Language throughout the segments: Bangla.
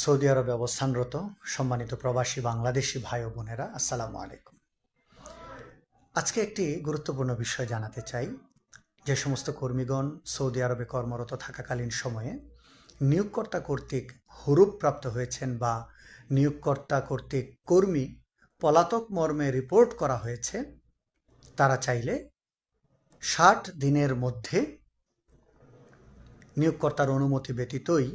সৌদি আরবে অবস্থানরত সম্মানিত প্রবাসী বাংলাদেশি ভাই ও বোনেরা, আসসালামু আলাইকুম। আজকে একটি গুরুত্বপূর্ণ বিষয় জানাতে চাই। যে সমস্ত কর্মীগণ সৌদি আরবে কর্মরত থাকাকালীন সময়ে নিয়োগকর্তা কর্তৃক হুরুপপ্রাপ্ত হয়েছেন বা নিয়োগকর্তা কর্তৃক কর্মী পলাতক মর্মে রিপোর্ট করা হয়েছে, তারা চাইলে ষাট দিনের মধ্যে নিয়োগকর্তার অনুমতি ব্যতীতই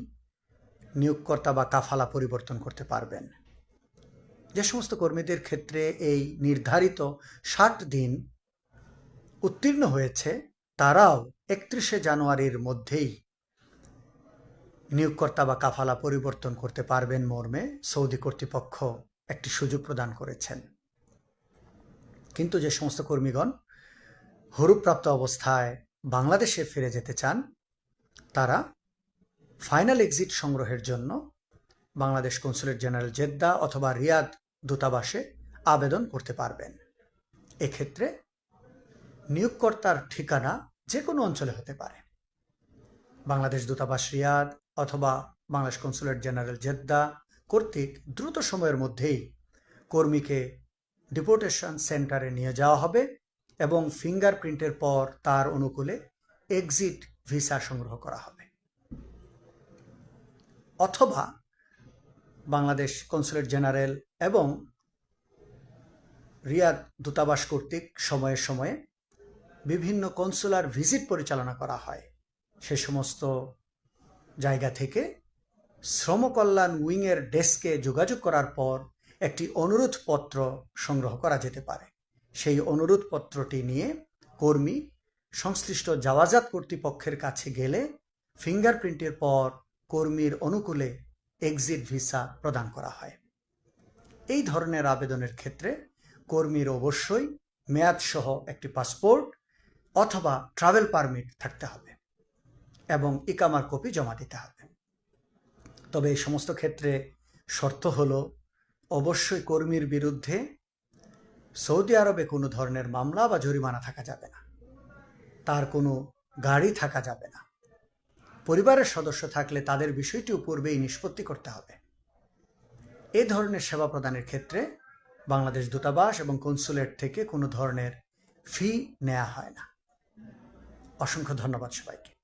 নিয়োগকর্তা বা কাফালা পরিবর্তন করতে পারবেন। যে সমস্ত কর্মীদের ক্ষেত্রে এই নির্ধারিত ষাট দিন উত্তীর্ণ হয়েছে, তারাও একত্রিশে জানুয়ারির মধ্যেই নিয়োগকর্তা বা কাফালা পরিবর্তন করতে পারবেন মর্মে সৌদি কর্তৃপক্ষ একটি সুযোগ প্রদান করেছেন। কিন্তু যে সমস্ত কর্মীগণ হরুপ্রাপ্ত অবস্থায় বাংলাদেশে ফিরে যেতে চান, তারা ফাইনাল এক্সিট সংগ্রহের জন্য বাংলাদেশ কনসুলেট জেনারেল জেদ্দা অথবা রিয়াদ দূতাবাসে আবেদন করতে পারবেন। এক্ষেত্রে নিয়োগকর্তার ঠিকানা যে কোনো অঞ্চলে হতে পারে। বাংলাদেশ দূতাবাস রিয়াদ অথবা বাংলাদেশ কনসুলেট জেনারেল জেদ্দা কর্তৃক দ্রুত সময়ের মধ্যেই কর্মীকে ডিপোর্টেশন সেন্টারে নিয়ে যাওয়া হবে এবং ফিঙ্গারপ্রিন্টের পর তার অনুকূলে এক্সিট ভিসা সংগ্রহ করা হবে। অথবা বাংলাদেশ কনসুলেট জেনারেল এবং রিয়াদ দূতাবাস কর্তৃক সময়ে সময়ে বিভিন্ন কনসুলার ভিজিট পরিচালনা করা হয়। সে সমস্ত জায়গা থেকে শ্রম কল্যাণ উইংয়ের ডেস্কে যোগাযোগ করার পর একটি অনুরোধ পত্র সংগ্রহ করা যেতে পারে। সেই অনুরোধ পত্রটি নিয়ে কর্মী সংশ্লিষ্ট জাওয়াজাত কর্তৃপক্ষের কাছে গেলে ফিঙ্গারপ্রিন্টের পর কর্মীর অনুকূলে এক্সিট ভিসা প্রদান করা হয়। এই ধরনের আবেদনের ক্ষেত্রে কর্মীর অবশ্যই মেয়াদসহ একটি পাসপোর্ট অথবা ট্রাভেল পারমিট থাকতে হবে এবং ইকামার কপি জমা দিতে হবে। তবে এই সমস্ত ক্ষেত্রে শর্ত হল, অবশ্যই কর্মীর বিরুদ্ধে সৌদি আরবে কোনো ধরনের মামলা বা জরিমানা থাকা যাবে না। তার কোনো গাড়ি থাকা যাবে না। পরিবারের সদস্য থাকলে তাদের বিষয়টিও পূর্বেই নিষ্পত্তি করতে হবে। এ ধরনের সেবা প্রদানের ক্ষেত্রে বাংলাদেশ দূতাবাস এবং কনসুলেট থেকে কোনো ধরনের ফি নেওয়া হয় না। অসংখ্য ধন্যবাদ সবাইকে।